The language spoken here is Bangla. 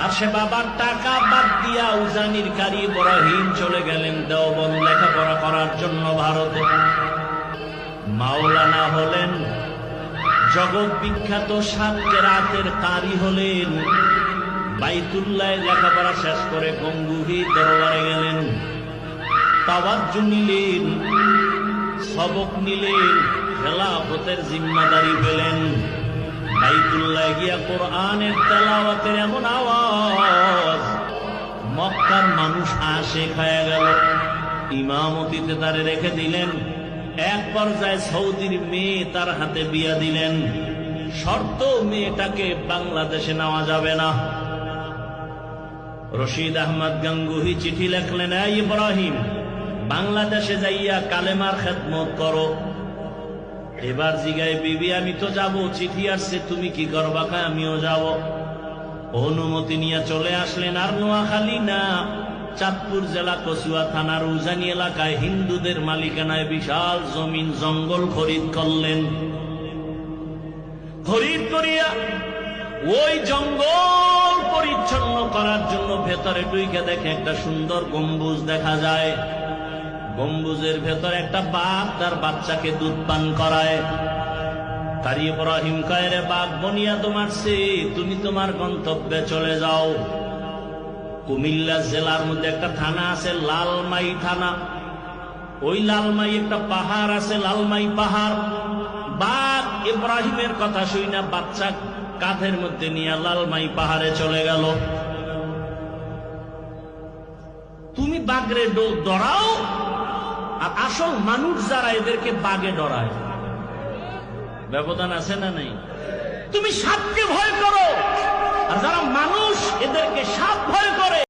পাশে বাবার টাকা, বাদ দিয়া উজানির কারি ইব্রাহিম চলে গেলেন দেওবন লেখাপড়া করার জন্য ভারতে। মাওলানা হলেন জগৎ বিখ্যাত সাত রাতের কারি হলেন। বাইতুল্লাহ লেখাপড়া শেষ করে গঙ্গুহি দরবারে গেলেন। তাওয়াজ্জু নিলেন, সবক নিলেন, খেলাফতের জিম্মাদারি পেলেন। বাইতুল্লাহ গিয়া কোরআনের তেলাওয়াতের এমন আওয়াজ, মক্কার মানুষ আসে খায়া গেল। ইমামতিতে তারে রেখে দিলেন এক পর্যায়ে সৌদির মেয়ে তার হাতে বিয়া দিলেন। শর্ত মেয়েটাকে বাংলাদেশে নেওয়া যাবে না। রশিদ আহমদ গাঙ্গুহি চিঠি লেখলেন ইব্রাহিম, বাংলাদেশে যাইয়া কালেমার খেদমত করো। এবার জিগায়, বিবি, আমি তো যাব। চিঠি আসছে, তুমি কি করবা? খায় আমিও যাব। অনুমতি নিয়ে চলে আসলেন আর নোয়াখালী না। চাঁদপুর জেলা কচুয়া থানার উজানি এলাকায় হিন্দুদের মালিকানায় বিশাল জমিন জঙ্গল খরিদ করলেন। খরিদ করিয়া ওই জঙ্গল পরিচ্ছন্ন করার জন্য ভেতরে টুইকে দেখে একটা সুন্দর গম্বুজ দেখা যায়। গম্বুজের ভেতর একটা বাঘ তার বাচ্চাকে দুধ পান করায়। তার ইব্রাহিম কায়রে বাঘ বনিয়া তোমার সে তুমি তোমার গন্তব্যে চলে যাও। কুমিল্লা জেলার মধ্যে একটা থানা আছে, লালমাই থানা। ওই লালমাই একটা পাহাড় আছে, লালমাই পাহাড়। বাঘ ইব্রাহিমের কথা শুই না, বাচ্চা কাঁধের মধ্যে নিয়ে লালমাই পাহাড়ে চলে গেল। তুমি বাঘরে ডো- ডরাও আর আসল মানুষ যারা এদেরকে বাগে ডরায়। ব্যবধান আছে না নাই? তুমি সাপকে ভয় করো।